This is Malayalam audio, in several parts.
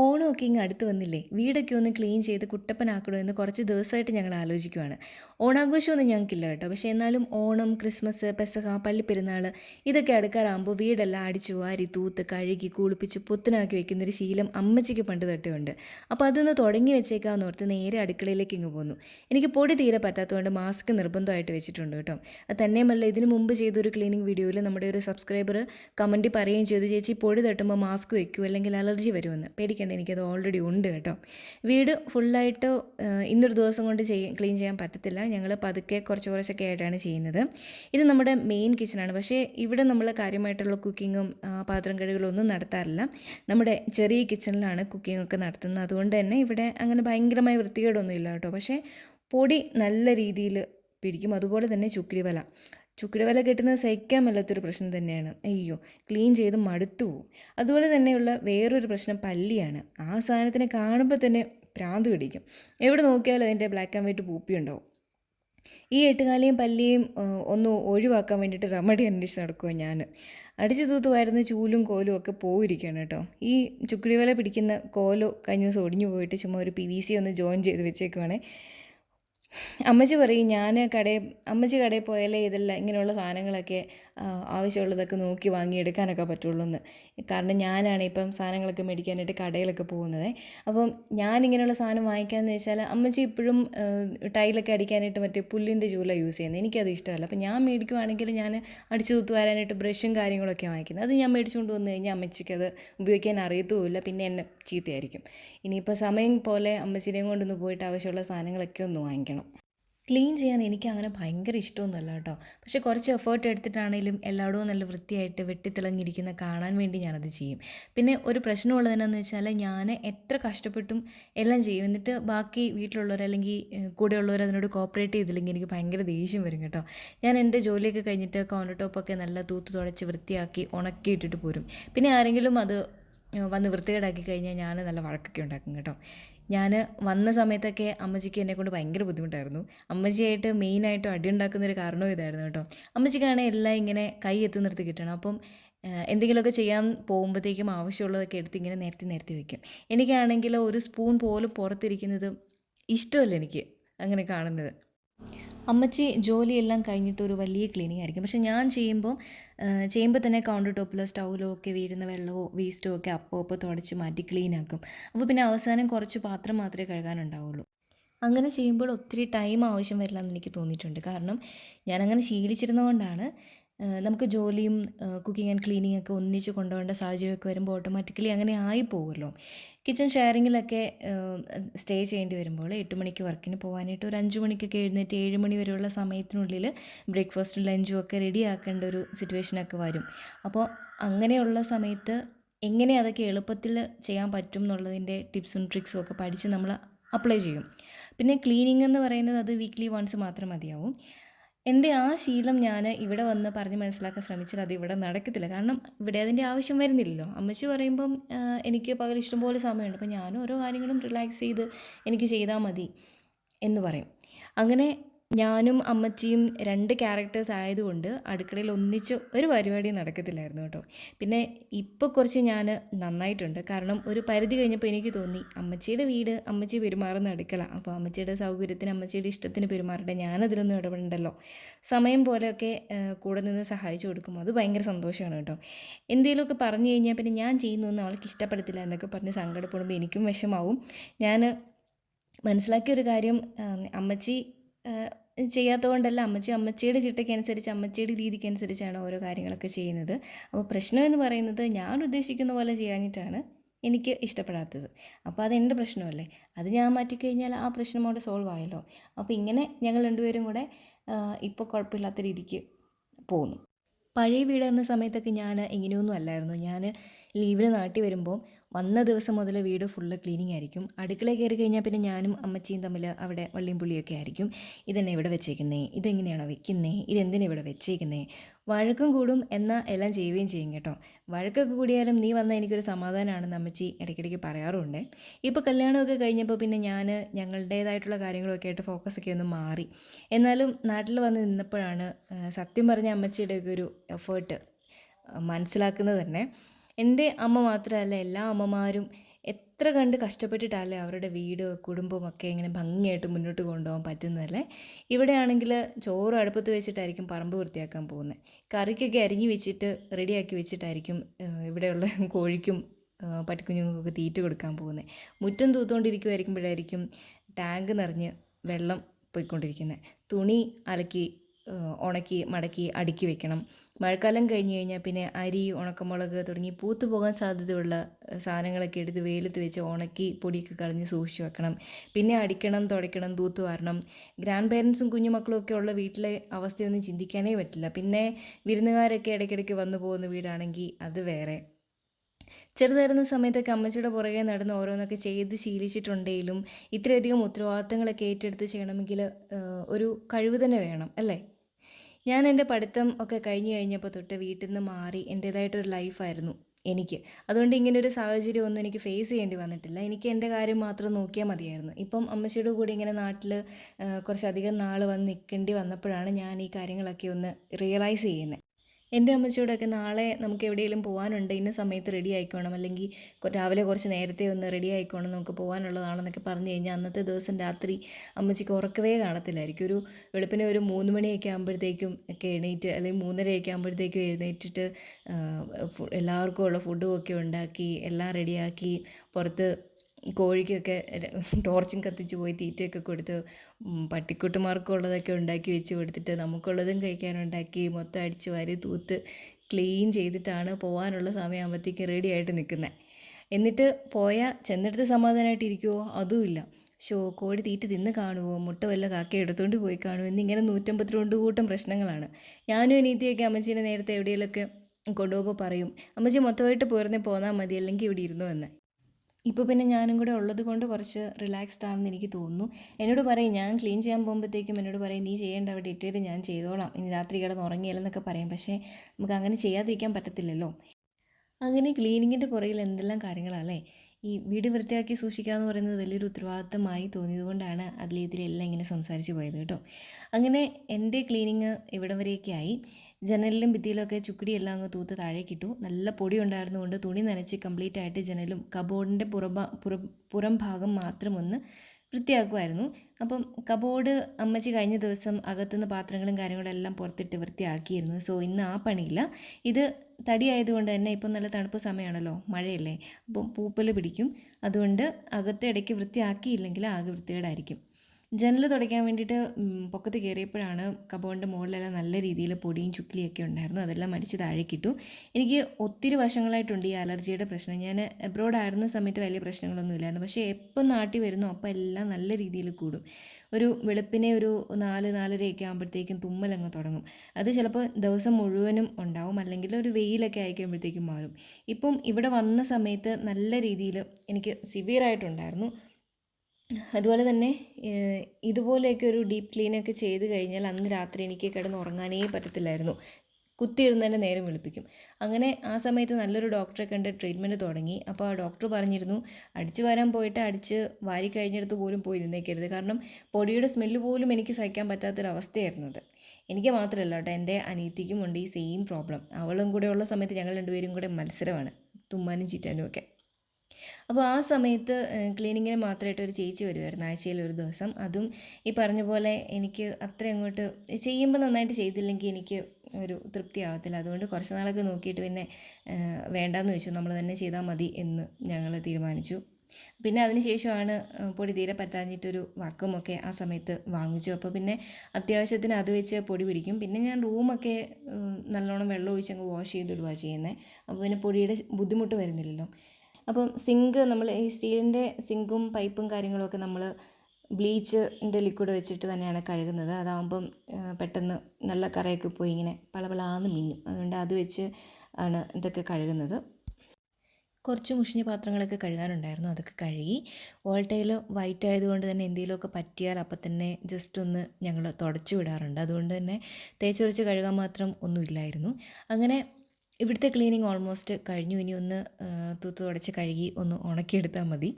ഓണമൊക്കെ ഇങ്ങ് അടുത്ത് വന്നില്ലേ? വീടൊക്കെ ഒന്ന് ക്ലീൻ ചെയ്ത് കുട്ടപ്പനാക്കണമെന്ന് കുറച്ച് ദിവസമായിട്ട് ഞങ്ങൾ ആലോചിക്കുവാണ്. ഓണാഘോഷമൊന്നും ഞങ്ങൾക്കില്ല കേട്ടോ. പക്ഷേ എന്നാലും ഓണം ക്രിസ്മസ് പെസഹ പള്ളിപ്പെരുന്നാൾ ഇതൊക്കെ അടുക്കാറാകുമ്പോൾ വീടെല്ലാം അടിച്ചു വാരി തൂത്ത് കഴുകി കുളിപ്പിച്ച് പുത്തനാക്കി വെക്കുന്നൊരു ശീലം അമ്മച്ചിക്ക് പണ്ട് തൊട്ടേ ഉണ്ട്. അപ്പോൾ അതൊന്ന് തുടങ്ങി വെച്ചേക്കാമെന്ന് ഓർത്ത് നേരെ അടുക്കളയിലേക്ക് ഇങ്ങ് പോന്നു. എനിക്ക് പൊടി തീരെ പറ്റാത്തതുകൊണ്ട് മാസ്ക് നിർബന്ധമായിട്ട് വെച്ചിട്ടുണ്ട് കേട്ടോ. അത് തന്നെയുമല്ല ഇതിനു മുമ്പ് ചെയ്തൊരു ക്ലീനിങ് വീഡിയോയിൽ നമ്മുടെ ഒരു സബ്സ്ക്രൈബർ കമന്റ് പറയുകയും ചെയ്തു ചേച്ചി പൊടി തട്ടുമ്പോൾ മാസ്ക് വയ്ക്കൂ അല്ലെങ്കിൽ അലർജി വരുമെന്ന്. പേടിക്കേണ്ട എനിക്കത് ഓൾറെഡി ഉണ്ട് കേട്ടോ. വീട് ഫുള്ളായിട്ട് ഇന്നൊരു ദിവസം കൊണ്ട് ചെയ്യ ക്ലീൻ ചെയ്യാൻ പറ്റത്തില്ല. ഞങ്ങൾ പതുക്കെ കുറച്ച് കുറച്ചൊക്കെ ആയിട്ടാണ് ചെയ്യുന്നത്. ഇത് നമ്മുടെ മെയിൻ കിച്ചണാണ് പക്ഷേ ഇവിടെ നമ്മൾ കാര്യമായിട്ടുള്ള കുക്കിങ്ങും പാത്രം കഴുകലും ഒന്നും നടത്താറില്ല. നമ്മുടെ ചെറിയ കിച്ചണിലാണ് കുക്കിങ്ങൊക്കെ നടത്തുന്നത്. അതുകൊണ്ട് തന്നെ ഇവിടെ അങ്ങനെ ഭയങ്കരമായ വൃത്തികേടൊന്നും ഇല്ല കേട്ടോ. പക്ഷേ പൊടി നല്ല രീതിയിൽ പിടിക്കും. അതുപോലെ തന്നെ ചുക്കിരി വല ചുക്കിടി വല കെട്ടുന്നത് സഹിക്കാൻ മേലാത്തൊരു പ്രശ്നം തന്നെയാണ്. അയ്യോ ക്ലീൻ ചെയ്ത് മടുത്തു പോവും. അതുപോലെ തന്നെയുള്ള വേറൊരു പ്രശ്നം പല്ലിയാണ്. ആ സാധനത്തിനെ കാണുമ്പോൾ തന്നെ പ്രാന്ത് പിടിക്കും. എവിടെ നോക്കിയാലും അതിന്റെ ബ്ലാക്ക് ആൻഡ് വൈറ്റ് പൂപ്പി ഉണ്ടാവും. ഈ എട്ടുകാലിയും പല്ലിയും ഒന്ന് ഒഴിവാക്കാൻ വേണ്ടിയിട്ട് റെമഡി അന്വേഷിച്ച് നടക്കുക ഞാൻ അടിച്ചു തൂത്ത് വരുന്ന ചൂലും കോലും ഒക്കെ പോയിരിക്കുകയാണ് കേട്ടോ. ഈ ചുക്കുടി വല പിടിക്കുന്ന കോലോ കഴിഞ്ഞ ദിവസം ഒടിഞ്ഞു പോയിട്ട് ചുമ്മാ ഒരു പി വി സി ഒന്ന് ജോയിൻ ചെയ്ത് വെച്ചേക്കുവാണേ. അമ്മച്ചി പറയും ഞാൻ കടയിൽ അമ്മച്ചി കടയിൽ പോയാലേ ഇതല്ല ഇങ്ങനെയുള്ള സാധനങ്ങളൊക്കെ ആവശ്യമുള്ളതൊക്കെ നോക്കി വാങ്ങിയെടുക്കാനൊക്കെ പറ്റുള്ളൂ എന്ന് കാരണം ഞാനാണ് ഇപ്പം സാധനങ്ങളൊക്കെ മേടിക്കാനായിട്ട് കടയിലൊക്കെ പോകുന്നത്. അപ്പം ഞാൻ ഇങ്ങനെയുള്ള സാധനം വാങ്ങിക്കാമെന്ന് വെച്ചാൽ അമ്മച്ചി ഇപ്പോഴും ടൈലൊക്കെ അടിക്കാനായിട്ട് മറ്റേ പുല്ലിന്റെ ചൂല യൂസ് ചെയ്യുന്നത്. എനിക്കത് ഇഷ്ടമല്ല. അപ്പം ഞാൻ മേടിക്കുവാണെങ്കിൽ ഞാൻ അടിച്ചു തൂത്ത് വരാനായിട്ട് ബ്രഷും കാര്യങ്ങളൊക്കെ വാങ്ങിക്കുന്നത്. അത് ഞാൻ മേടിച്ചുകൊണ്ട് വന്നു കഴിഞ്ഞാൽ അമ്മച്ചിക്ക് അത് ഉപയോഗിക്കാൻ അറിയത്തുമില്ല. പിന്നെ എന്നെ ചീത്തയായിരിക്കും. ഇനിയിപ്പോൾ സമയം പോലെ അമ്മച്ചിനെയും കൊണ്ടൊന്ന് പോയിട്ട് ആവശ്യമുള്ള സാധനങ്ങളൊക്കെ ഒന്ന് വാങ്ങിക്കണം. ക്ലീൻ ചെയ്യാൻ എനിക്ക് അങ്ങനെ ഭയങ്കര ഇഷ്ടമൊന്നുമല്ല കേട്ടോ. പക്ഷെ കുറച്ച് എഫേർട്ട് എടുത്തിട്ടാണെങ്കിലും എല്ലായിടവും നല്ല വൃത്തിയായിട്ട് വെട്ടിത്തിളങ്ങിയിരിക്കുന്ന കാണാൻ വേണ്ടി ഞാനത് ചെയ്യും. പിന്നെ ഒരു പ്രശ്നമുള്ളതെന്നു വെച്ചാൽ ഞാൻ എത്ര കഷ്ടപ്പെട്ടും എല്ലാം ചെയ്യും. എന്നിട്ട് ബാക്കി വീട്ടിലുള്ളവർ അല്ലെങ്കിൽ കൂടെയുള്ളവർ അതിനോട് കോപ്പറേറ്റ് ചെയ്തില്ലെങ്കിൽ എനിക്ക് ഭയങ്കര ദേഷ്യം വരും കേട്ടോ. ഞാൻ എന്റെ ജോലിയൊക്കെ കഴിഞ്ഞിട്ട് കൗണ്ടർ ടോപ്പൊക്കെ നല്ല തൂത്ത് തുടച്ച് വൃത്തിയാക്കി ഉണക്കി ഇട്ടിട്ട് പോരും. പിന്നെ ആരെങ്കിലും അത് വന്ന് വൃത്തികേടാക്കി കഴിഞ്ഞാൽ ഞാൻ നല്ല വഴക്കൊക്കെ ഉണ്ടാക്കും കേട്ടോ. ഞാൻ വന്ന സമയത്തൊക്കെ അമ്മച്ചിക്ക് എന്നെക്കൊണ്ട് ഭയങ്കര ബുദ്ധിമുട്ടായിരുന്നു. അമ്മച്ചിയായിട്ട് മെയിനായിട്ടും അടി ഉണ്ടാക്കുന്നൊരു കാരണവും ഇതായിരുന്നു കേട്ടോ. അമ്മച്ചിക്കാണെങ്കിൽ എല്ലാം ഇങ്ങനെ കൈ എത്തി നിർത്തി കിട്ടണം. അപ്പം എന്തെങ്കിലുമൊക്കെ ചെയ്യാൻ പോകുമ്പോഴത്തേക്കും ആവശ്യമുള്ളതൊക്കെ എടുത്ത് ഇങ്ങനെ നിരത്തി നിരത്തി വയ്ക്കും എനിക്കാണെങ്കിൽ ഒരു സ്പൂൺ പോലും പുറത്തിരിക്കുന്നത് ഇഷ്ടമല്ല എനിക്ക് അങ്ങനെ കാണുന്നത്. അമ്മച്ചി ജോലിയെല്ലാം കഴിഞ്ഞിട്ട് ഒരു വലിയ ക്ലീനിങ് ആയിരിക്കും. പക്ഷെ ഞാൻ ചെയ്യുമ്പോൾ ചെയ്യുമ്പോൾ തന്നെ കൗണ്ടർ ടോപ്പിലോ സ്റ്റൗവിലോ ഒക്കെ വീഴുന്ന വെള്ളമോ വേസ്റ്റോ ഒക്കെ അപ്പോൾ അപ്പോൾ തുടച്ച് മാറ്റി ക്ലീൻ ആക്കും. അപ്പോൾ പിന്നെ അവസാനം കുറച്ച് പാത്രം മാത്രമേ കഴുകാനുണ്ടാവുള്ളൂ. അങ്ങനെ ചെയ്യുമ്പോൾ ഒത്തിരി ടൈം ആവശ്യം വരില്ല എന്ന് എനിക്ക് തോന്നിയിട്ടുണ്ട്. കാരണം ഞാനങ്ങനെ ശീലിച്ചിരുന്നതുകൊണ്ടാണ് നമുക്ക് ജോലിയും കുക്കിംഗ് ആൻഡ് ക്ലീനിങ് ഒക്കെ ഒന്നിച്ച് കൊണ്ടുപോകേണ്ട സാഹചര്യമൊക്കെ വരുമ്പോൾ ഓട്ടോമാറ്റിക്കലി അങ്ങനെ ആയി പോകുമല്ലോ. കിച്ചൺ ഷെയറിങ്ങിലൊക്കെ സ്റ്റേ ചെയ്യേണ്ടി വരുമ്പോൾ എട്ട് മണിക്ക് വർക്കിന് പോകാനായിട്ട് ഒരു അഞ്ച് മണിക്കൊക്കെ എഴുന്നേറ്റ് ഏഴ് മണി വരെയുള്ള സമയത്തിനുള്ളിൽ ബ്രേക്ക്ഫാസ്റ്റും ലഞ്ചും ഒക്കെ റെഡി ആക്കേണ്ട ഒരു സിറ്റുവേഷനൊക്കെ വരും. അപ്പോൾ അങ്ങനെയുള്ള സമയത്ത് എങ്ങനെ അതൊക്കെ എളുപ്പത്തിൽ ചെയ്യാൻ പറ്റും എന്നുള്ളതിന്റെ ടിപ്സും ട്രിക്സും ഒക്കെ പഠിച്ച് നമ്മൾ അപ്ലൈ ചെയ്യും. പിന്നെ ക്ലീനിങ് എന്ന് പറയുന്നത് അത് വീക്ക്ലി വൺസ് മാത്രം മതിയാവും. എന്റെ ആ ശീലം ഞാൻ ഇവിടെ വന്ന് പറഞ്ഞ് മനസ്സിലാക്കാൻ ശ്രമിച്ചാൽ അത് ഇവിടെ നടക്കത്തില്ല. കാരണം ഇവിടെ അതിന്റെ ആവശ്യം വരുന്നില്ലല്ലോ. അമ്മച്ചി പറയുമ്പം എനിക്ക് പകൽ ഇഷ്ടംപോലെ സമയമുണ്ട്. അപ്പോൾ ഞാനും ഓരോ കാര്യങ്ങളും റിലാക്സ് ചെയ്ത് എനിക്ക് ചെയ്താൽ മതി എന്ന് പറയും. അങ്ങനെ ഞാനും അമ്മച്ചിയും രണ്ട് ക്യാരക്ടേഴ്സ് ആയതുകൊണ്ട് അടുക്കളയിൽ ഒന്നിച്ച് ഒരു പരിപാടിയും നടക്കത്തില്ലായിരുന്നു കേട്ടോ. പിന്നെ ഇപ്പോൾ കുറച്ച് ഞാൻ നന്നായിട്ടുണ്ട്. കാരണം ഒരു പരിധി കഴിഞ്ഞപ്പോൾ എനിക്ക് തോന്നി അമ്മച്ചിയുടെ വീട് അമ്മച്ചി പെരുമാറുന്ന അടുക്കള. അപ്പോൾ അമ്മച്ചിയുടെ സൗകര്യത്തിന് അമ്മച്ചിയുടെ ഇഷ്ടത്തിന് പെരുമാറട്ടെ. ഞാനതിലൊന്നും ഇടപെടണ്ടല്ലോ. സമയം പോലെയൊക്കെ കൂടെ നിന്ന് സഹായിച്ചു കൊടുക്കുമ്പോൾ അത് ഭയങ്കര സന്തോഷമാണ് കേട്ടോ. എന്തെങ്കിലുമൊക്കെ പറഞ്ഞു കഴിഞ്ഞാൽ പിന്നെ ഞാൻ ചെയ്യുന്നൊന്നും അവൾക്ക് ഇഷ്ടപ്പെടത്തില്ല എന്നൊക്കെ പറഞ്ഞ് സങ്കടപ്പെടുമ്പോൾ എനിക്കും വിഷമാവും. ഞാൻ മനസ്സിലാക്കിയ ഒരു കാര്യം അമ്മച്ചി ചെയ്യാത്തതുകൊണ്ടല്ല അമ്മച്ചി അമ്മച്ചിയുടെ ചിട്ടയ്ക്കനുസരിച്ച് അമ്മച്ചിയുടെ രീതിക്കനുസരിച്ചാണ് ഓരോ കാര്യങ്ങളൊക്കെ ചെയ്യുന്നത്. അപ്പോൾ പ്രശ്നം എന്ന് പറയുന്നത് ഞാൻ ഉദ്ദേശിക്കുന്ന പോലെ ചെയ്യാനിട്ടാണ് എനിക്ക് ഇഷ്ടപ്പെടാത്തത്. അപ്പോൾ അതെന്റെ പ്രശ്നമല്ലേ? അത് ഞാൻ മാറ്റിക്കഴിഞ്ഞാൽ ആ പ്രശ്നം അവിടെ സോൾവ് ആയല്ലോ അപ്പോൾ ഇങ്ങനെ ഞങ്ങൾ രണ്ടുപേരും കൂടെ ഇപ്പോൾ കുഴപ്പമില്ലാത്ത രീതിക്ക് പോകുന്നു പഴയ വീടായിരുന്ന സമയത്തൊക്കെ ഞാൻ ഇങ്ങനെയൊന്നും അല്ലായിരുന്നു. ഞാൻ ലീവിന് നാട്ടിൽ വരുമ്പോൾ വന്ന ദിവസം മുതൽ വീട് ഫുള്ള് ക്ലീനിങ് ആയിരിക്കും. അടുക്കള കയറി കഴിഞ്ഞാൽ പിന്നെ ഞാനും അമ്മച്ചിയും തമ്മിൽ അവിടെ വള്ളിയും പുള്ളിയൊക്കെ ആയിരിക്കും. ഇതെന്നെ ഇവിടെ വെച്ചേക്കുന്നേ ഇതെങ്ങനെയാണോ വെക്കുന്നേ ഇതെന്തിനാണ് ഇവിടെ വെച്ചേക്കുന്നേ? വഴക്കും കൂടും എന്നാൽ എല്ലാം ചെയ്യുകയും ചെയ്യും കേട്ടോ. വഴക്കൊക്കെ കൂടിയാലും നീ വന്നാൽ എനിക്കൊരു സമാധാനമാണെന്ന് അമ്മച്ചി ഇടയ്ക്കിടയ്ക്ക് പറയാറുണ്ട്. ഇപ്പോൾ കല്യാണമൊക്കെ കഴിഞ്ഞപ്പോൾ പിന്നെ ഞാൻ ഞങ്ങളുടേതായിട്ടുള്ള കാര്യങ്ങളൊക്കെ ആയിട്ട് ഫോക്കസൊക്കെ ഒന്ന് മാറി. എന്നാലും നാട്ടിൽ വന്ന് നിന്നപ്പോഴാണ് സത്യം പറഞ്ഞ അമ്മച്ചിയുടെയൊക്കെ ഒരു എഫേർട്ട് മനസ്സിലാക്കുന്നത് തന്നെ. എന്റെ അമ്മ മാത്രമല്ല എല്ലാ അമ്മമാരും എത്ര കണ്ട് കഷ്ടപ്പെട്ടിട്ടല്ലേ അവരുടെ വീട് കുടുംബം ഒക്കെ ഇങ്ങനെ ഭംഗിയായിട്ട് മുന്നോട്ട് കൊണ്ടുപോകാൻ പറ്റുന്നതല്ലേ? ഇവിടെയാണെങ്കിൽ ചോറ് അടുപ്പത്ത് വെച്ചിട്ടായിരിക്കും പറമ്പ് വൃത്തിയാക്കാൻ പോകുന്നത്. കറിക്കൊക്കെ അരിഞ്ഞു വെച്ചിട്ട് റെഡിയാക്കി വെച്ചിട്ടായിരിക്കും ഇവിടെയുള്ള കോഴിക്കും പട്ടിക്കുഞ്ഞുങ്ങൾക്കൊക്കെ തീറ്റ കൊടുക്കാൻ പോകുന്നത്. മുറ്റം തൂത്തുകൊണ്ടിരിക്കുമായിരിക്കുമ്പോഴായിരിക്കും ടാങ്ക് നിറഞ്ഞ് വെള്ളം പോയിക്കൊണ്ടിരിക്കുന്നത്. തുണി അലക്കി ഉണക്കി മടക്കി അടുക്കി വെക്കണം. മഴക്കാലം കഴിഞ്ഞ് കഴിഞ്ഞാൽ പിന്നെ അരി ഉണക്കമുളക് തുടങ്ങി പൂത്തു പോകാൻ സാധ്യതയുള്ള സാധനങ്ങളൊക്കെ എടുത്ത് വെയിലത്ത് വെച്ച് ഉണക്കി പൊടിയൊക്കെ കളഞ്ഞ് സൂക്ഷിച്ച് വെക്കണം. പിന്നെ അടിക്കണം തുടയ്ക്കണം തൂത്ത് വാരണം. ഗ്രാൻഡ് പേരൻസും കുഞ്ഞുമക്കളും ഒക്കെ ഉള്ള വീട്ടിലെ അവസ്ഥയൊന്നും ചിന്തിക്കാനേ പറ്റില്ല. പിന്നെ വിരുന്നുകാരൊക്കെ ഇടയ്ക്കിടയ്ക്ക് വന്നു പോകുന്ന വീടാണെങ്കിൽ അത് വേറെ. ചെറുതായിരുന്ന സമയത്തൊക്കെ അമ്മച്ചിയുടെ പുറകെ നടന്ന് ഓരോന്നൊക്കെ ചെയ്ത് ശീലിച്ചിട്ടുണ്ടെങ്കിലും ഇത്രയധികം ഉത്തരവാദിത്തങ്ങളൊക്കെ ഏറ്റെടുത്ത് ചെയ്യണമെങ്കിൽ ഒരു കഴിവ് തന്നെ വേണം അല്ലേ? ഞാൻ എന്റെ പഠിത്തം ഒക്കെ കഴിഞ്ഞ് കഴിഞ്ഞപ്പോൾ തൊട്ട് വീട്ടിൽ നിന്ന് മാറി എന്റേതായിട്ടൊരു ലൈഫായിരുന്നു എനിക്ക്. അതുകൊണ്ട് ഇങ്ങനെ ഒരു സാഹചര്യം ഒന്നും എനിക്ക് ഫേസ് ചെയ്യേണ്ടി വന്നിട്ടില്ല. എനിക്ക് എന്റെ കാര്യം മാത്രം നോക്കിയാൽ മതിയായിരുന്നു. ഇപ്പം അമ്മച്ചിയുടെ കൂടി ഇങ്ങനെ നാട്ടിൽ കുറച്ചധികം നാൾ വന്ന് നിൽക്കേണ്ടി വന്നപ്പോഴാണ് ഞാൻ ഈ കാര്യങ്ങളൊക്കെ ഒന്ന് റിയലൈസ് ചെയ്യുന്നത് എന്റെ അമ്മച്ചിയോടൊക്കെ നാളെ നമുക്ക് എവിടെയെങ്കിലും പോകാനുണ്ട് ഇന്ന സമയത്ത് റെഡി ആയിക്കോണം അല്ലെങ്കിൽ രാവിലെ കുറച്ച് നേരത്തെ ഒന്ന് റെഡി ആയിക്കോണം നമുക്ക് പോകാനുള്ളതാണെന്നൊക്കെ പറഞ്ഞു കഴിഞ്ഞാൽ അന്നത്തെ ദിവസം രാത്രി അമ്മച്ചിക്ക് ഉറക്കവേ കാണത്തില്ലായിരിക്കും. ഒരു വെളുപ്പിനെ ഒരു മൂന്ന് മണിയൊക്കെ ആകുമ്പോഴത്തേക്കും ഒക്കെ എണീറ്റ് അല്ലെങ്കിൽ മൂന്നരയൊക്കെ ആകുമ്പോഴത്തേക്കും എഴുന്നേറ്റിട്ട് എല്ലാവർക്കും ഉള്ള ഫുഡും ഒക്കെ ഉണ്ടാക്കി എല്ലാം റെഡിയാക്കി പുറത്ത് കോഴിക്കൊക്കെ ടോർച്ചും കത്തിച്ച് പോയി തീറ്റയൊക്കെ കൊടുത്ത് പട്ടിക്കുട്ടിമാർക്കുള്ളതൊക്കെ ഉണ്ടാക്കി വെച്ച് കൊടുത്തിട്ട് നമുക്കുള്ളതും കഴിക്കാനുണ്ടാക്കി മൊത്തം അടിച്ച് വാരി തൂത്ത് ക്ലീൻ ചെയ്തിട്ടാണ് പോകാനുള്ള സമയമാകുമ്പോഴത്തേക്ക് റെഡി ആയിട്ട് നിൽക്കുന്നത് എന്നിട്ട് പോയാൽ ചെന്നിടത്ത് സമാധാനമായിട്ട് ഇരിക്കുമോ അതുമില്ല ഷോ കോഴി തീറ്റ തിന്ന് കാണുമോ മുട്ട വല്ല കാക്ക എടുത്തുകൊണ്ട് പോയി കാണുമോ എന്നിങ്ങനെ നൂറ്റമ്പത്തിരണ്ട് കൂട്ടം പ്രശ്നങ്ങളാണ്. ഞാനും അനീതിയൊക്കെ അമ്മച്ചീനെ നേരത്തെ എവിടെയെങ്കിലുമൊക്കെ കൊണ്ടുപോകുമ്പോൾ പറയും അമ്മച്ചി മൊത്തമായിട്ട് പോയിരുന്നേ പോന്നാൽ മതി അല്ലെങ്കിൽ ഇവിടെ ഇരുന്നു എന്ന്. ഇപ്പോൾ പിന്നെ ഞാനും കൂടെ ഉള്ളത് കൊണ്ട് കുറച്ച് റിലാക്സ്ഡ് ആണെന്ന് എനിക്ക് തോന്നുന്നു. എന്നോട് പറയും ഞാൻ ക്ലീൻ ചെയ്യാൻ പോകുമ്പോഴത്തേക്കും എന്നോട് പറയും നീ ചെയ്യേണ്ട അവിടെ ഇട്ടിട്ട് ഞാൻ ചെയ്തോളാം. ഇനി രാത്രി കിടന്ന് ഉറങ്ങിയല്ലെന്നൊക്കെ പറയും. പക്ഷേ നമുക്ക് അങ്ങനെ ചെയ്യാതിരിക്കാൻ പറ്റത്തില്ലല്ലോ. അങ്ങനെ ക്ലീനിങ്ങിന്റെ പുറകിൽ എന്തെല്ലാം കാര്യങ്ങളല്ലേ? ഈ വീട് വൃത്തിയാക്കി സൂക്ഷിക്കുക എന്ന് പറയുന്നത് വലിയൊരു ഉത്തരവാദിത്തമായി തോന്നിയതുകൊണ്ടാണ് അതിൽ ഇതിലെല്ലാം ഇങ്ങനെ സംസാരിച്ച് പോയത് കേട്ടോ. അങ്ങനെ എന്റെ ക്ലീനിങ് ഇവിടം വരെയൊക്കെ ആയി. ജനലിലും ഭിത്തിയിലൊക്കെ ചുക്കിടിയെല്ലാം അങ്ങ് തൂത്ത് താഴേക്കിട്ടു. നല്ല പൊടി ഉണ്ടായിരുന്നുകൊണ്ട് തുണി നനച്ച് കംപ്ലീറ്റ് ആയിട്ട് ജനലും കബോർഡിന്റെ പുറഭാ പുറം ഭാഗം മാത്രം ഒന്ന് വൃത്തിയാക്കുമായിരുന്നു. അപ്പം കബോർഡ് അമ്മച്ചി കഴിഞ്ഞ ദിവസം അകത്തുനിന്ന് പാത്രങ്ങളും കാര്യങ്ങളും എല്ലാം പുറത്തിട്ട് വൃത്തിയാക്കിയിരുന്നു. സോ ഇന്ന് ആ പണിയില്ല. ഇത് തടി ആയതുകൊണ്ട് തന്നെ ഇപ്പം നല്ല തണുപ്പ് സമയമാണല്ലോ. മഴയല്ലേ. അപ്പം പൂപ്പൽ പിടിക്കും. അതുകൊണ്ട് അകത്ത് ഇടയ്ക്ക് വൃത്തിയാക്കിയില്ലെങ്കിൽ ആകെ വൃത്തികേടായിരിക്കും. ജനൽ തുടയ്ക്കാൻ വേണ്ടിയിട്ട് പൊക്കത്ത് കയറിയപ്പോഴാണ് കബോണിന്റെ മുകളിലെല്ലാം നല്ല രീതിയിൽ പൊടിയും ചുക്കിലിയൊക്കെ ഉണ്ടായിരുന്നു. അതെല്ലാം അടിച്ച് താഴേക്കിട്ടു. എനിക്ക് ഒത്തിരി വർഷങ്ങളായിട്ടുണ്ട് ഈ അലർജിയുടെ പ്രശ്നം. ഞാൻ എബ്രോഡ് ആയിരുന്ന സമയത്ത് വലിയ പ്രശ്നങ്ങളൊന്നും ഇല്ലായിരുന്നു. പക്ഷേ എപ്പം നാട്ടിൽ വരുന്നു അപ്പം എല്ലാം നല്ല രീതിയിൽ കൂടും. ഒരു വെളുപ്പിനെ ഒരു നാല് നാലരയൊക്കെ ആകുമ്പോഴത്തേക്കും തുമ്മലങ്ങ് തുടങ്ങും. അത് ചിലപ്പോൾ ദിവസം മുഴുവനും ഉണ്ടാവും. അല്ലെങ്കിൽ ഒരു വെയിലൊക്കെ ആയിക്കഴുമ്പോഴത്തേക്കും മാറും. ഇപ്പം ഇവിടെ വന്ന സമയത്ത് നല്ല രീതിയിൽ എനിക്ക് സിവിയർ ആയിട്ടുണ്ടായിരുന്നു. അതുപോലെ തന്നെ ഇതുപോലെയൊക്കെ ഒരു ഡീപ്പ് ക്ലീനൊക്കെ ചെയ്ത് കഴിഞ്ഞാൽ അന്ന് രാത്രി എനിക്ക് കിടന്ന് ഉറങ്ങാനേ പറ്റത്തില്ലായിരുന്നു. കുത്തിയിരുന്ന് തന്നെ നേരം വിളിപ്പിക്കും. അങ്ങനെ ആ സമയത്ത് നല്ലൊരു ഡോക്ടറെ കണ്ട് ട്രീറ്റ്മെന്റ് തുടങ്ങി. അപ്പോൾ ആ ഡോക്ടർ പറഞ്ഞിരുന്നു അടിച്ചു വരാൻ പോയിട്ട് അടിച്ച് വാരി കഴിഞ്ഞെടുത്ത് പോലും പോയി നിന്നേക്കരുത്. കാരണം പൊടിയുടെ സ്മെല്ല് പോലും എനിക്ക് സഹിക്കാൻ പറ്റാത്തൊരവസ്ഥയായിരുന്നു അത്. എനിക്ക് മാത്രമല്ല കേട്ടോ എന്റെ അനീത്തിക്കും ഉണ്ട് ഈ സെയിം പ്രോബ്ലം അവളും കൂടെ ഉള്ള സമയത്ത് ഞങ്ങൾ രണ്ടുപേരും കൂടെ മത്സരമാണ്. തുമ്മാനും ചീറ്റാനും ഒക്കെ അപ്പോൾ ആ സമയത്ത് ക്ലീനിങ്ങിന് മാത്രമായിട്ട് ഒരു ചേച്ചി വരുമായിരുന്നു ആഴ്ചയിൽ ഒരു ദിവസം. അതും ഈ പറഞ്ഞ പോലെ എനിക്ക് അത്ര അങ്ങോട്ട് ചെയ്യുമ്പോൾ നന്നായിട്ട് ചെയ്തില്ലെങ്കിൽ എനിക്ക് ഒരു തൃപ്തി ആവത്തില്ല. അതുകൊണ്ട് കുറച്ച് നാളൊക്കെ നോക്കിയിട്ട് പിന്നെ വേണ്ടാന്ന് വെച്ചു. നമ്മൾ തന്നെ ചെയ്താൽ മതി എന്ന് ഞങ്ങൾ തീരുമാനിച്ചു. പിന്നെ അതിന് ശേഷമാണ് ആ, പൊടി തീരെ പറ്റാഞ്ഞിട്ടൊരു വാക്കുമൊക്കെ ആ സമയത്ത് വാങ്ങിച്ചു. അപ്പോൾ പിന്നെ അത്യാവശ്യത്തിന് അത് വെച്ച് പൊടി പിടിക്കും. പിന്നെ ഞാൻ റൂമൊക്കെ നല്ലോണം വെള്ളം ഒഴിച്ച് അങ്ങ് വാഷ് ചെയ്തിടുകയാണ് ചെയ്യുന്നത് അപ്പോൾ പിന്നെ പൊടിയുടെ ബുദ്ധിമുട്ട് വരുന്നില്ലല്ലോ. അപ്പം സിങ്ക് നമ്മൾ ഈ സ്റ്റീലിന്റെ സിങ്കും പൈപ്പും കാര്യങ്ങളൊക്കെ നമ്മൾ ബ്ലീച്ചിന്റെ ലിക്വിഡ് വെച്ചിട്ട് തന്നെയാണ് കഴുകുന്നത്. അതാകുമ്പം പെട്ടെന്ന് നല്ല കറയൊക്കെ പോയി ഇങ്ങനെ പളപളാന്ന് മിന്നും. അതുകൊണ്ട് അത് വെച്ച് ആണ് ഇതൊക്കെ കഴുകുന്നത്. കുറച്ച് മുഷിഞ്ഞ പാത്രങ്ങളൊക്കെ കഴുകാനുണ്ടായിരുന്നു. അതൊക്കെ കഴുകി. ഓൾട്ടയിൽ വൈറ്റ് ആയതുകൊണ്ട് തന്നെ എന്തെങ്കിലുമൊക്കെ പറ്റിയാൽ അപ്പം തന്നെ ജസ്റ്റ് ഒന്ന് ഞങ്ങൾ തുടച്ചു വിടാറുണ്ട്. അതുകൊണ്ട് തന്നെ തേച്ചൊരച്ച് കഴുകാൻ മാത്രം ഒന്നുമില്ലായിരുന്നു അങ്ങനെ ഇവിടുത്തെ ക്ലീനിങ് ഓൾമോസ്റ്റ് കഴിഞ്ഞു. ഇനി ഒന്ന് തൂത്ത് തുടച്ച് കഴുകി ഒന്ന് ഉണക്കിയെടുത്താൽ മതി.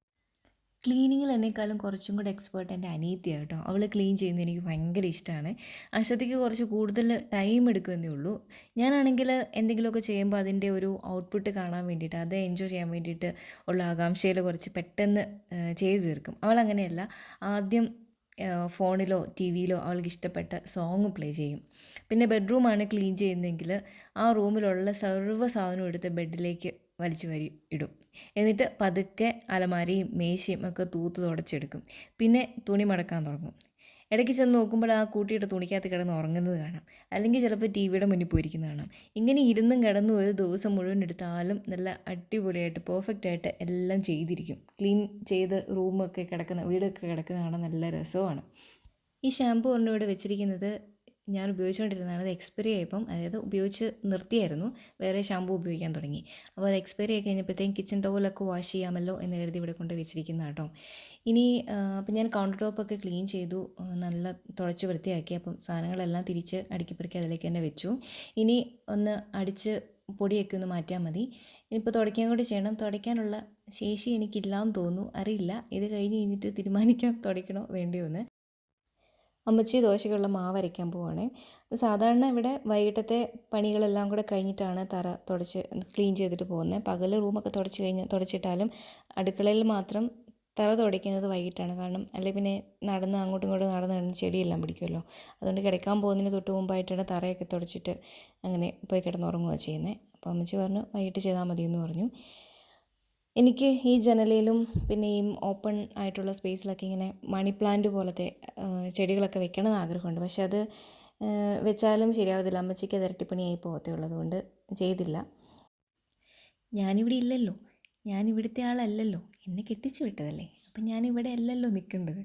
ക്ലീനിങ്ങിൽ എന്നെക്കാളും കുറച്ചും കൂടെ എക്സ്പേർട്ട് എന്റെ അനിയത്തിയാണ് കേട്ടോ. അവൾ ക്ലീൻ ചെയ്യുന്നത് എനിക്ക് ഭയങ്കര ഇഷ്ടമാണ് അശ്വതിക്ക് കുറച്ച് കൂടുതൽ ടൈം എടുക്കുമെന്നേ ഉള്ളൂ. ഞാനാണെങ്കിൽ എന്തെങ്കിലുമൊക്കെ ചെയ്യുമ്പോൾ അതിന്റെ ഒരു ഔട്ട്പുട്ട് കാണാൻ വേണ്ടിയിട്ട് അത് എൻജോയ് ചെയ്യാൻ വേണ്ടിയിട്ട് ഉള്ള ആകാംക്ഷയിൽ കുറച്ച് പെട്ടെന്ന് ചെയ്ത് തീർക്കും. അവൾ അങ്ങനെയല്ല. ആദ്യം ഫോണിലോ ടി വിയിലോ അവൾക്ക് ഇഷ്ടപ്പെട്ട സോങ് പ്ലേ ചെയ്യും. പിന്നെ ബെഡ്റൂമാണ് ക്ലീൻ ചെയ്യുന്നതെങ്കിൽ ആ റൂമിലുള്ള സർവ സാധനവും എടുത്ത് ബെഡിലേക്ക് വലിച്ചു വരി ഇടും. എന്നിട്ട് പതുക്കെ അലമാരയും മേശയും ഒക്കെ തൂത്ത് തുടച്ചെടുക്കും. പിന്നെ തുണി മടക്കാൻ തുടങ്ങും. ഇടയ്ക്ക് ചെന്ന് നോക്കുമ്പോൾ ആ കൂട്ടിയിട്ട് തുണിക്കകത്ത് കിടന്ന് ഉറങ്ങുന്നത് കാണാം. അല്ലെങ്കിൽ ചിലപ്പോൾ ടി വിയുടെ മുന്നിൽ പോയിരിക്കുന്നത് കാണാം. ഇങ്ങനെ ഇരുന്നും കിടന്നും ഒരു ദിവസം മുഴുവൻ എടുത്താലും നല്ല അടിപൊളിയായിട്ട് പെർഫെക്റ്റ് ആയിട്ട് എല്ലാം ചെയ്തിരിക്കും. ക്ലീൻ ചെയ്ത് റൂമൊക്കെ കിടക്കുന്ന വീടൊക്കെ കിടക്കുന്ന കാണാൻ നല്ല രസമാണ്. ഈ ഷാമ്പു ഒരെണ്ണം ഇവിടെ വെച്ചിരിക്കുന്നത് ഞാൻ ഉപയോഗിച്ചുകൊണ്ടിരുന്നതാണ്. അത് എക്സ്പയറി ആയപ്പം അതായത് ഉപയോഗിച്ച് നിർത്തിയായിരുന്നു. വേറെ ഷാമ്പു ഉപയോഗിക്കാൻ തുടങ്ങി. അപ്പോൾ അത് എക്സ്പയറി ആയി കഴിഞ്ഞപ്പോഴത്തേക്കും കിച്ചൺ ടവലൊക്കെ വാഷ് ചെയ്യാമല്ലോ എന്ന് കരുതി ഇവിടെ കൊണ്ട് വെച്ചിരിക്കുന്ന കേട്ടോ. ഇനി അപ്പം ഞാൻ കൗണ്ടർ ടോപ്പൊക്കെ ക്ലീൻ ചെയ്തു. നല്ല തുടച്ച് വൃത്തിയാക്കി. അപ്പം സാധനങ്ങളെല്ലാം തിരിച്ച് അടുക്കിപ്പെറുക്കി അതിലേക്ക് തന്നെ വെച്ചു. ഇനി ഒന്ന് അടിച്ച് പൊടിയൊക്കെ ഒന്ന് മാറ്റിയാൽ മതി. ഇനിയിപ്പോൾ തുടയ്ക്കാൻ കൂടി ചെയ്യണം. തുടയ്ക്കാനുള്ള ശേഷി എനിക്കില്ലാന്ന് തോന്നുന്നു. അറിയില്ല. ഇത് കഴിഞ്ഞ് കഴിഞ്ഞിട്ട് തീരുമാനിക്കാം. തുടയ്ക്കണോ? വേണ്ടിയോ എന്ന്. അമ്മച്ചി ദോശയ്ക്കുള്ള മാവ് അരയ്ക്കാൻ പോവുകയാണേ സാധാരണ ഇവിടെ വൈകിട്ടത്തെ പണികളെല്ലാം കൂടെ കഴിഞ്ഞിട്ടാണ് തറ തുടച്ച് ക്ലീൻ ചെയ്തിട്ട് പോകുന്നത്. പകൽ റൂമൊക്കെ തുടച്ച് കഴിഞ്ഞ് തുടച്ചിട്ടാലും അടുക്കളയിൽ മാത്രം തറ തുടയ്ക്കുന്നത് വൈകിട്ടാണ്. കാരണം അല്ലെങ്കിൽ പിന്നെ നടന്ന് അങ്ങോട്ടും ഇങ്ങോട്ടും നടന്ന് നടന്ന് ചെടിയെല്ലാം പിടിക്കുമല്ലോ. അതുകൊണ്ട് കിടക്കാൻ പോകുന്നതിന് തൊട്ട് മുമ്പായിട്ടാണ് തറയൊക്കെ തുടച്ചിട്ട് അങ്ങനെ പോയി കിടന്നുറങ്ങുകയാണ് ചെയ്യുന്നത്. അപ്പോൾ അമ്മച്ചി പറഞ്ഞു വൈകിട്ട് ചെയ്താൽ മതിയെന്ന് പറഞ്ഞു. എനിക്ക് ഈ ജനലിലും പിന്നെ ഈ ഓപ്പൺ ആയിട്ടുള്ള സ്പേസിലൊക്കെ ഇങ്ങനെ മണി പ്ലാന്റ് പോലത്തെ ചെടികളൊക്കെ വെക്കണമെന്ന് ആഗ്രഹമുണ്ട്. പക്ഷെ അത് വെച്ചാലും ശരിയാവത്തില്ല. അമ്മച്ചിക്ക് അത് ഇരട്ടിപ്പണിയായി പോകത്തേ ഉള്ളൂ അതുകൊണ്ട് ചെയ്തില്ല. ഞാനിവിടെ ഇല്ലല്ലോ. ഞാനിവിടുത്തെ ആളല്ലല്ലോ. എന്നെ കെട്ടിച്ചു വിട്ടതല്ലേ? അപ്പം ഞാനിവിടെ അല്ലല്ലോ നിൽക്കേണ്ടത്.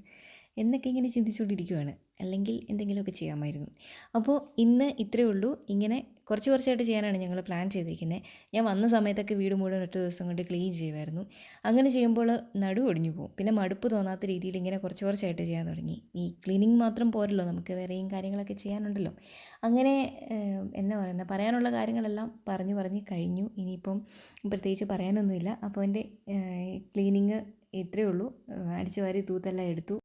എന്നൊക്കെ ഇങ്ങനെ ചിന്തിച്ചുകൊണ്ടിരിക്കുകയാണ് അല്ലെങ്കിൽ എന്തെങ്കിലുമൊക്കെ ചെയ്യാമായിരുന്നു. അപ്പോൾ ഇന്ന് ഇത്രയേ ഉള്ളൂ. ഇങ്ങനെ കുറച്ച് കുറച്ചായിട്ട് ചെയ്യാനാണ് ഞങ്ങൾ പ്ലാൻ ചെയ്തിരിക്കുന്നത്. ഞാൻ വന്ന സമയത്തൊക്കെ വീട് മുഴുവൻ ഒറ്റ ദിവസം കൊണ്ട് ക്ലീൻ ചെയ്യുമായിരുന്നു. അങ്ങനെ ചെയ്യുമ്പോൾ നടു ഒടിഞ്ഞു പോകും. പിന്നെ മടുപ്പ് തോന്നാത്ത രീതിയിൽ ഇങ്ങനെ കുറച്ച് കുറച്ചായിട്ട് ചെയ്യാൻ തുടങ്ങി. ഈ ക്ലീനിങ് മാത്രം പോരല്ലോ. നമുക്ക് വേറെയും കാര്യങ്ങളൊക്കെ ചെയ്യാനുണ്ടല്ലോ. അങ്ങനെ എന്നാ പറയുന്നത് പറയാനുള്ള കാര്യങ്ങളെല്ലാം പറഞ്ഞു പറഞ്ഞ് കഴിഞ്ഞു. ഇനിയിപ്പം പ്രത്യേകിച്ച് പറയാനൊന്നുമില്ല. അപ്പോൾ എന്റെ ക്ലീനിങ് ഇത്രയേ ഉള്ളൂ. അടിച്ചു വാരി തൂത്തെല്ലാം എടുത്തു.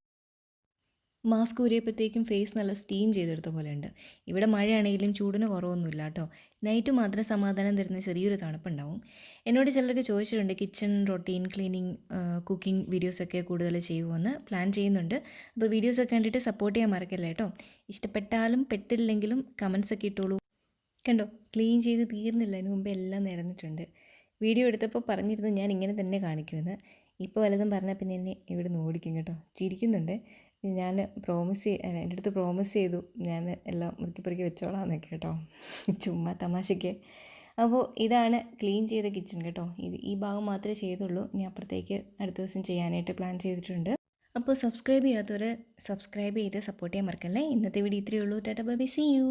മാസ്ക് ഊരിയപ്പോഴത്തേക്കും ഫേസ് നല്ല സ്റ്റീം ചെയ്തെടുത്ത പോലെ ഉണ്ട് ഇവിടെ മഴയാണെങ്കിലും ചൂടിന് കുറവൊന്നുമില്ല കേട്ടോ. നൈറ്റ് മാത്രം സമാധാനം തരുന്ന ചെറിയൊരു തണുപ്പുണ്ടാവും. എന്നോട് ചിലർക്ക് ചോദിച്ചിട്ടുണ്ട് കിച്ചൺ റൊട്ടീൻ ക്ലീനിങ് കുക്കിംഗ് വീഡിയോസൊക്കെ കൂടുതൽ ചെയ്യുമെന്ന് പ്ലാൻ ചെയ്യുന്നുണ്ട്. അപ്പോൾ വീഡിയോസൊക്കെ കണ്ടിട്ട് സപ്പോർട്ട് ചെയ്യാൻ മറക്കല്ലേ കേട്ടോ? ഇഷ്ടപ്പെട്ടാലും പെട്ടില്ലെങ്കിലും കമൻസൊക്കെ ഇട്ടോളൂ. കണ്ടോ? ക്ലീൻ ചെയ്ത് തീർന്നില്ല. അതിന് മുമ്പ് എല്ലാം നിരന്നിട്ടുണ്ട് വീഡിയോ എടുത്തപ്പോൾ പറഞ്ഞിരുന്നു ഞാൻ ഇങ്ങനെ തന്നെ കാണിക്കുമെന്ന്. ഇപ്പോൾ വല്ലതും പറഞ്ഞാൽ പിന്നെ എന്നെ ഇവിടെ നിന്ന് ഓടിക്കും കേട്ടോ. ചിരിക്കുന്നുണ്ട്. ഞാൻ പ്രോമിസ് എന്റെ അടുത്ത് പ്രോമിസ് ചെയ്തു. ഞാൻ എല്ലാം ഒതുക്കി പെറുക്കി വെച്ചോളാം എന്നൊക്കെ കേട്ടോ. ചുമ്മാ തമാശയ്ക്ക് അപ്പോൾ ഇതാണ് ക്ലീൻ ചെയ്ത കിച്ചൺ കേട്ടോ. ഇത് ഈ ഭാഗം മാത്രമേ ചെയ്തുള്ളൂ. ഇനി അപ്പുറത്തേക്ക് അടുത്ത ദിവസം ചെയ്യാനായിട്ട് പ്ലാൻ ചെയ്തിട്ടുണ്ട്. അപ്പോൾ സബ്സ്ക്രൈബ് ചെയ്യാത്തവർ സബ്സ്ക്രൈബ് ചെയ്ത് സപ്പോർട്ട് ചെയ്യാൻ മറക്കല്ലേ? ഇന്നത്തെ വീഡിയോ ഇത്രയേ ഉള്ളൂ. Tata by C U